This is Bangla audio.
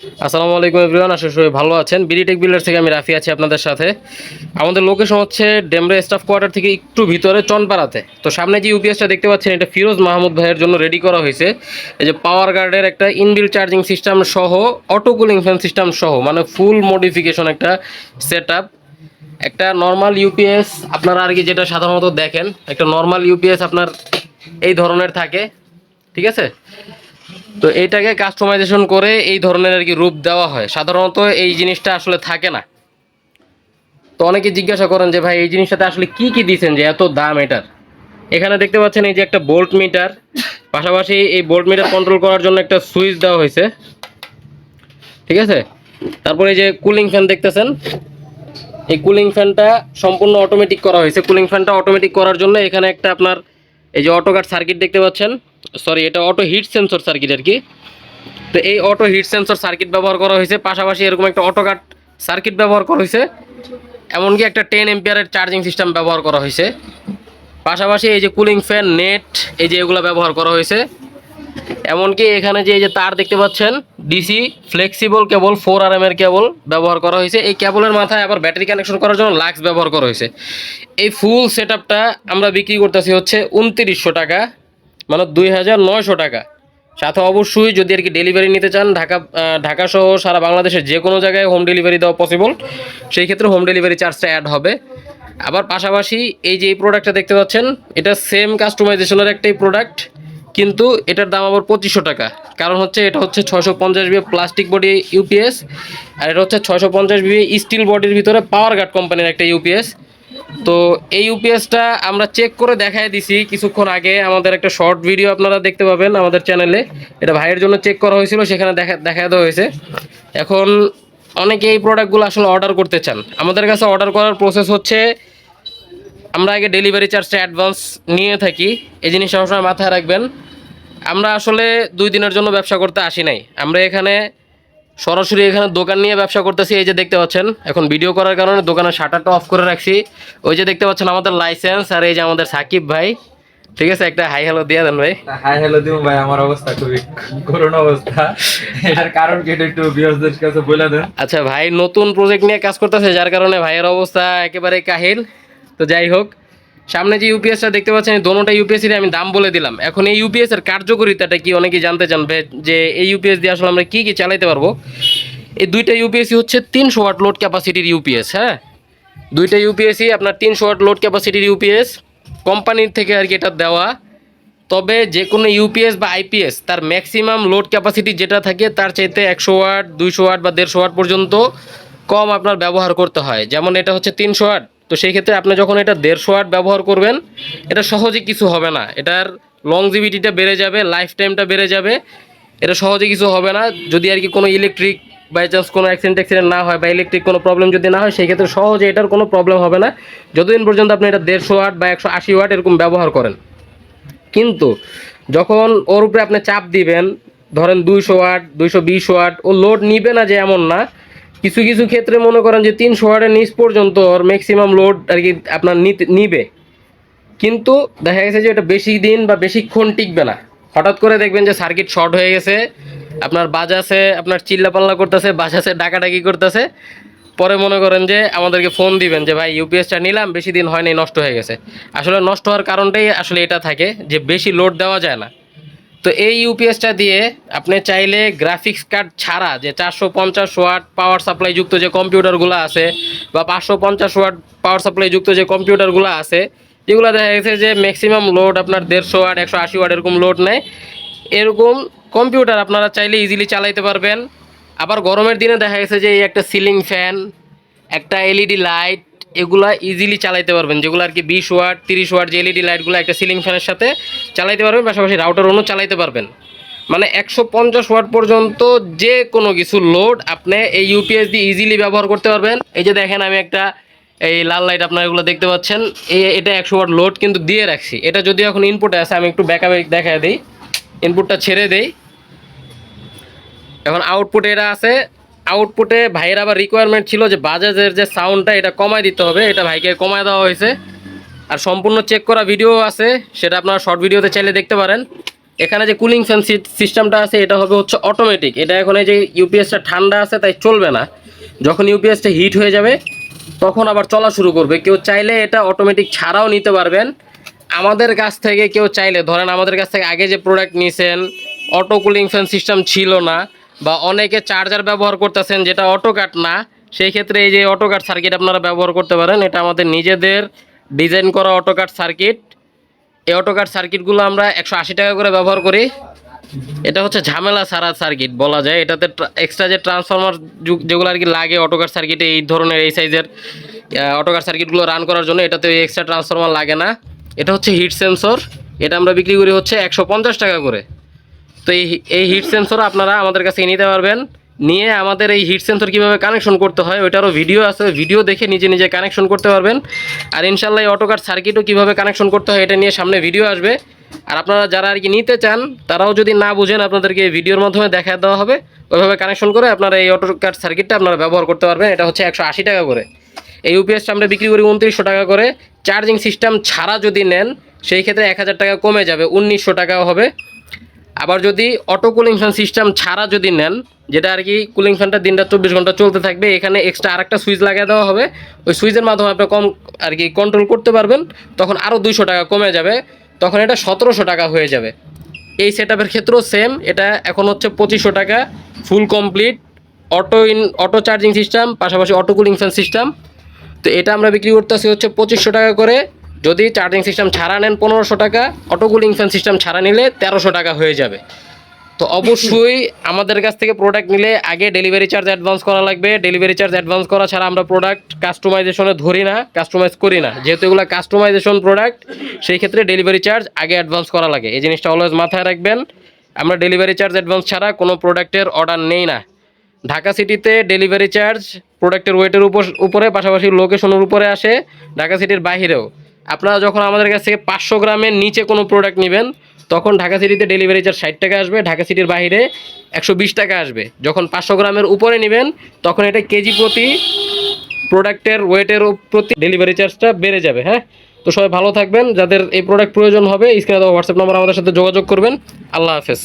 আসসালামু আলাইকুম এভরিওয়ান, আশা সবাই ভালো আছেন। বিডিটেক বিল্ডার থেকে আমি রাফি আছি আপনাদের সাথে। আমাদের লোকেশন হচ্ছে ডেমরে স্টাফ কোয়ার্টার থেকে একটু ভিতরে চনপাড়াতে। তো সামনে যে ইউপিএসটা দেখতে পাচ্ছেন, এটা ফিরোজ মাহমুদ ভাইয়ের জন্য রেডি করা হয়েছে। এই যে পাওয়ার গার্ডের একটা ইনবিল চার্জিং সিস্টেম সহ অটো কুলিং ফ্যান সিস্টেম সহ মানে ফুল মডিফিকেশন একটা সেট একটা নর্মাল ইউপিএস আপনারা আর কি যেটা সাধারণত দেখেন, একটা নর্মাল ইউপিএস আপনার এই ধরনের থাকে। ঠিক আছে? তো এইটাকে কাস্টমাইজেশন করে এই ধরনের আর কি রূপ দেওয়া হয়। সাধারণত এই জিনিসটা আসলে থাকে না। তো অনেকে জিজ্ঞাসা করেন যে, ভাই, এই জিনিসটাতে আসলে কি কি দিয়েছেন যে এত দাম এটার? এখানে দেখতে পাচ্ছেন এই যে একটা বোল্ট মিটার পাশাপাশি এই বোল্ট মিটার কন্ট্রোল করার জন্য একটা সুইচ দেওয়া হয়েছে। ঠিক আছে? তারপরে এই যে কুলিং ফ্যান দেখতেছেন। এই কুলিং ফ্যানটা সম্পূর্ণ অটোমেটিক করা হয়েছে। কুলিং ফ্যানটা অটোমেটিক করার জন্য এখানে একটা আপনার এই যে অটো কাট সার্কিট দেখতে পাচ্ছেন। সরি, এটা অটো হিট সেন্সর সার্কিট আর কি। তো এই অটো হিট সেন্সর সার্কিট ব্যবহার করা হয়েছে, পাশাপাশি এরকম একটা অটো কাট সার্কিট ব্যবহার করা হয়েছে, এমনকি একটা টেন এম্পিয়ারের চার্জিং সিস্টেম ব্যবহার করা হয়েছে। পাশাপাশি এই যে কুলিং ফ্যান নেট এই যে এগুলো ব্যবহার করা হয়েছে। এমনকি এখানে যে এই যে তার দেখতে পাচ্ছেন ডিসি ফ্লেক্সিবল কেবল ফোর আর এর কেবল ব্যবহার করা হয়েছে। এই কেবলের মাথায় আবার ব্যাটারি কানেকশন করার জন্য লাক্স ব্যবহার করা হয়েছে। এই ফুল সেট আমরা বিক্রি করতেছি হচ্ছে উনত্রিশশো টাকা। মানে দুই হাজার নয়শো টাকা। সাথে অবশ্যই যদি আর কি ডেলিভারি নিতে চান ঢাকা আহ, ঢাকা সহ সারা বাংলাদেশের যে কোনো জায়গায় হোম ডেলিভারি দেওয়া পসিবল সেই ক্ষেত্রে হোম ডেলিভারি চার্জটা অ্যাড হবে। আবার পাশাপাশি এই যে এই প্রোডাক্টটা দেখতে পাচ্ছেন এটা সেম কাস্টমাইজেশনের একটাই প্রোডাক্ট কিন্তু এটার দাম আবার পঁচিশশো টাকা। কারণ হচ্ছে এটা হচ্ছে ছয়শো পঞ্চাশ বিয়ে প্লাস্টিক বডি ইউপিএস আর এটা হচ্ছে ছয়শো পঞ্চাশ বিয়ে স্টিল বডির ভিতরে পাওয়ার গার্ড কোম্পানির একটা ইউপিএস তো এই ইউপিএসটা আমরা চেক করে দেখাই দিছি কিছুক্ষণ আগে। আমাদের একটা শর্ট ভিডিও আপনারা দেখতে পাবেন আমাদের চ্যানেলে এটা ভাইয়ের জন্য চেক করা হয়েছিল, সেখানে দেখা দেখা দেওয়া হয়েছে। এখন অনেকে এই প্রোডাক্টগুলো আসলে অর্ডার করতে চান। আমাদের কাছে অর্ডার করার প্রসেস হচ্ছে, আমরা আগে ডেলিভারি চার্জটা অ্যাডভান্স নিয়ে থাকি। এই জিনিস সবসময় মাথায় রাখবেন। আমরা আসলে দুই দিনের জন্য ব্যবসা করতে আসি নাই। আমরা এখানে সরাসরি এখানে দোকান নিয়ে ব্যবসা করতেছি এই যে দেখতে পাচ্ছেন। এখন ভিডিও করার কারণে দোকানের শাটারটা অফ করে রাখছি। ওই যে দেখতে পাচ্ছেন আমাদের লাইসেন্স আর এই যে আমাদের সাকিব ভাই। ঠিক আছে একটা হাই হ্যালো দিয়ে দেন ভাই। হাই হ্যালো দিমু ভাই আমার অবস্থা খুবই করুণ অবস্থা। এটার কারণ কি এটা একটু ভিউয়ারদের কাছে বলে দেন। আচ্ছা ভাই নতুন প্রজেক্ট নিয়ে কাজ করতেছে যার কারণে ভাইয়ের অবস্থা একেবারে কাহিল। তো যাই হোক সামনে যে ইউপিএসটা দেখতে পাচ্ছেন এই দোনোটা ইউপিএস এর আমি দাম বলে দিলাম। এখন এই ইউপিএস এর কার্যকারিতাটা কি অনেকে জানতে চান? ভাই, যে এই ইউপিএস দিয়ে আসলে আমরা কি কি চালাতে পারব? এই দুইটা ইউপিএসই হচ্ছে তিনশো ওয়াট লোড ক্যাপাসিটির ইউপিএস হ্যাঁ? দুইটা ইউপিএসই আপনার তিনশো ওয়াট লোড ক্যাপাসিটির ইউপিএস কোম্পানির থেকে আর কি এটা দেওয়া। তবে যে কোনো ইউপিএস বা আইপিএস তার ম্যাক্সিমাম লোড ক্যাপাসিটি যেটা থাকে তার চাইতে একশো ওয়াট দুইশো ওয়াট বা দেড়শো ওয়াট পর্যন্ত কম আপনার ব্যবহার করতে হয়। যেমন এটা হচ্ছে তিনশো ওয়াট। তো সেই ক্ষেত্রে আপনি যখন এটা দেড়শো ওয়াট ব্যবহার করবেন, এটা সহজে কিছু হবে না। এটার লংজিভিটিটা বেড়ে যাবে লাইফ টাইমটা বেড়ে যাবে। এটা সহজে কিছু হবে না। যদি আর কি কোনো ইলেকট্রিক বাই চান্স কোনো অ্যাক্সিডেন্ট অ্যাক্সিডেন্ট না হয় বা ইলেকট্রিক কোনো প্রবলেম যদি না হয়, সেই ক্ষেত্রে সহজে এটার কোনো প্রবলেম হবে না। যতদিন পর্যন্ত আপনি এটা দেড়শো ওয়াট বা একশো আশি ওয়াট এরকম ব্যবহার করেন। কিন্তু যখন ওর উপরে আপনি চাপ দিবেন, ধরেন দুইশো ওয়াট দুইশো বিশ ওয়াট ও লোড নিবে না যে এমন না কিছু কিছু ক্ষেত্রে মনে করেন যে তিনশো ওয়াটের নিচ পর্যন্ত ওর ম্যাক্সিমাম লোড আর কি আপনার নিবে। কিন্তু দেখা গেছে যে এটা বেশি দিন বা বেশিক্ষণ টিকবে না। হঠাৎ করে দেখবেন যে সার্কিট শর্ট হয়ে গেছে, আপনার বাজাসে আপনার চিল্লাপাল্লা করতেছে বাজাসে ডাকাডাকি করতেছে। পরে মনে করেন যে আমাদেরকে ফোন দিবেন যে, ভাই ইউপিএসটা নিলাম, বেশি দিন হয়নি, নষ্ট হয়ে গেছে। আসলে নষ্ট হওয়ার কারণটাই আসলে এটা থাকে যে বেশি লোড দেওয়া যায় না। তো এই ইউপিএসটা দিয়ে আপনি চাইলে গ্রাফিক্স কার্ড ছাড়া যে চারশো পঞ্চাশ ওয়াট পাওয়ার সাপ্লাই যুক্ত যে কম্পিউটারগুলো আছে বা পাঁচশো পঞ্চাশ ওয়াট পাওয়ার সাপ্লাই যুক্ত যে কম্পিউটারগুলো আছে যেগুলো দেখা গেছে যে ম্যাক্সিমাম লোড আপনার দেড়শো ওয়াট, একশো আশি ওয়াট এরকম লোড নেয়। এরকম কম্পিউটার আপনারা চাইলে ইজিলি চালাইতে পারবেন। আবার গরমের দিনে দেখা গেছে যে এই একটা সিলিং ফ্যান একটা এলইডি লাইট এগুলা ইজিলি চালাইতে পারবেন। যেগুলো আর কি বিশ ওয়াট, তিরিশ ওয়াট, যে এলইডি লাইটগুলো একটা সিলিং ফ্যানের সাথে চালাইতে পারবেন, পাশাপাশি রাউটার অন্য চালাইতে পারবেন। মানে একশো পঞ্চাশ ওয়াট পর্যন্ত যে কোনো কিছু লোড আপনি এই ইউপিএস দিয়ে ইজিলি ব্যবহার করতে পারবেন। এই যে দেখেন আমি একটা এই লাল লাইট আপনারা এগুলো দেখতে পাচ্ছেন। এটা একশো ওয়াট লোড কিন্তু দিয়ে রাখছি। এটা যদি এখন ইনপুটে আছে আমি একটু ব্যাকআপে দেখা দিই। ইনপুটটা ছেড়ে দেই। এখন আউটপুটে এটা আছে আউটপুটে ভাইয়ের আবার রিকোয়ারমেন্ট ছিল যে বাজাজের যে সাউন্ডটা এটা কমায় দিতে হবে। এটা ভাইকে কমায় দেওয়া হয়েছে। আর সম্পূর্ণ চেক করা ভিডিও আছে, সেটা আপনারা শর্ট ভিডিওতে চাইলে দেখতে পারেন। এখানে যে কুলিং ফ্যান সিস্টেমটা আছে, এটা হবে হচ্ছে অটোমেটিক এটা এখন এই যে ইউপিএসটা ঠান্ডা আছে, তাই চলবে না। যখন ইউপিএসটা হিট হয়ে যাবে, তখন আবার চলা শুরু করবে। কেউ চাইলে এটা অটোমেটিক ছাড়াও নিতে পারবেন। আমাদের কাছ থেকে কেউ চাইলে, ধরেন আমাদের কাছ থেকে আগে যে প্রোডাক্ট নিয়েছেন অটো কুলিং ফ্যান সিস্টেম ছিল না বা অনেকে চার্জার ব্যবহার করতেছেন যেটা অটো কাট না, সেই ক্ষেত্রে এই যে অটো কাট সার্কিট আপনারা ব্যবহার করতে পারেন, এটা আমাদের নিজেদের ডিজাইন করা অটো কাট সার্কিট এই অটো কাট সার্কিটগুলো আমরা একশো আশি টাকা করে ব্যবহার করি। এটা হচ্ছে ঝামেলা সারা সার্কিট বলা যায়। এটাতে এক্সট্রা যে ট্রান্সফরমার যেগুলো আর কি লাগে অটোকার সার্কিটে এই ধরনের এই সাইজের অটোকার সার্কিটগুলো রান করার জন্য এটাতে এক্সট্রা ট্রান্সফরমার লাগে না। এটা হচ্ছে হিট সেন্সর এটা আমরা বিক্রি করি হচ্ছে একশো পঞ্চাশ টাকা করে। তো এই এই হিট সেন্সর আপনারা আমাদের কাছে নিতে পারবেন। নিয়ে আমাদের এই হিট সেন্সর কীভাবে কানেকশন করতে হয়, ওইটারও ভিডিও আছে। ভিডিও দেখে নিজে নিজে কানেকশন করতে পারবেন। আর ইনশাল্লাহ এই অটোকার সার্কিটও কীভাবে কানেকশন করতে হয়, এটা নিয়ে সামনে ভিডিও আসবে। আর আপনারা যারা আর কি নিতে চান, তারাও যদি না বুঝেন, আপনাদেরকে ভিডিওর মাধ্যমে দেখা দেওয়া হবে। ওইভাবে কানেকশন করে আপনারা এই অটোকার সার্কিটটা আপনারা ব্যবহার করতে পারবেন। এটা হচ্ছে একশো আশি টাকা করে। এই ইউপিএসটা আমরা বিক্রি করি উনত্রিশশো টাকা করে। চার্জিং সিস্টেম ছাড়া যদি নেন, সেই ক্ষেত্রে এক হাজার টাকা কমে যাবে, উনিশশো টাকাও হবে। আবার যদি অটো কুলিং ফ্যান সিস্টেম ছাড়া যদি নেন, যেটা আর কি কুলিং ফ্যানটা দিনটা চব্বিশ ঘণ্টা চলতে থাকবে, এখানে এক্সট্রা আরেকটা সুইচ লাগিয়ে দেওয়া হবে। ওই সুইচের মাধ্যমে আপনি কম আর কি কন্ট্রোল করতে পারবেন, তখন আরও দুইশো টাকা কমে যাবে, তখন এটা সতেরোশো টাকা হয়ে যাবে। এই সেট আপের ক্ষেত্রেও সেম এটা এখন হচ্ছে পঁচিশশো টাকা full complete auto in auto charging system পাশাপাশি অটো কুলিং ফ্যান সিস্টেম তো এটা আমরা বিক্রি করতেছি হচ্ছে পঁচিশশো টাকা করে। যদি চার্জিং সিস্টেম ছাড়া নেন পনেরোশো টাকা অটো কুলিং ফ্যান সিস্টেম ছাড়া নিলে তেরোশো টাকা হয়ে যাবে। তো অবশ্যই আমাদের কাছ থেকে প্রোডাক্ট নিলে আগে ডেলিভারি চার্জ অ্যাডভান্স করা লাগবে। ডেলিভারি চার্জ অ্যাডভান্স করা ছাড়া আমরা প্রোডাক্ট কাস্টমাইজেশনে ধরি না কাস্টমাইজ করি না। যেহেতু এগুলো কাস্টমাইজেশন প্রোডাক্ট সেই ক্ষেত্রে ডেলিভারি চার্জ আগে অ্যাডভান্স করা লাগে। এই জিনিসটা অলওয়েজ মাথায় রাখবেন। আমরা ডেলিভারি চার্জ অ্যাডভান্স ছাড়া কোনো প্রোডাক্টের অর্ডার নেই না। ঢাকা সিটিতে ডেলিভারি চার্জ প্রোডাক্টের ওয়েটের উপর উপরে পাশাপাশি লোকেশনের উপরে আসে। ঢাকা সিটির বাহিরেও। আপনারা যখন আমাদের কাছ থেকে পাঁচশো গ্রামের নিচে কোনো প্রোডাক্ট নেবেন, তখন ঢাকা সিটিতে ডেলিভারি চার্জ ষাট টাকা আসবে, ঢাকা সিটির বাইরে একশো বিশ টাকা আসবে। যখন পাঁচশো গ্রামের উপরে নেবেন, তখন এটা কেজি প্রতি প্রোডাক্টের ওয়েটের প্রতি ডেলিভারি চার্জটা বেড়ে যাবে হ্যাঁ? তো সবাই ভালো থাকবেন। যাদের এই প্রোডাক্ট প্রয়োজন হবে স্ক্রিনে দেওয়া হোয়াটসঅ্যাপ নম্বর আমাদের সাথে যোগাযোগ করবেন। আল্লাহ হাফেজ।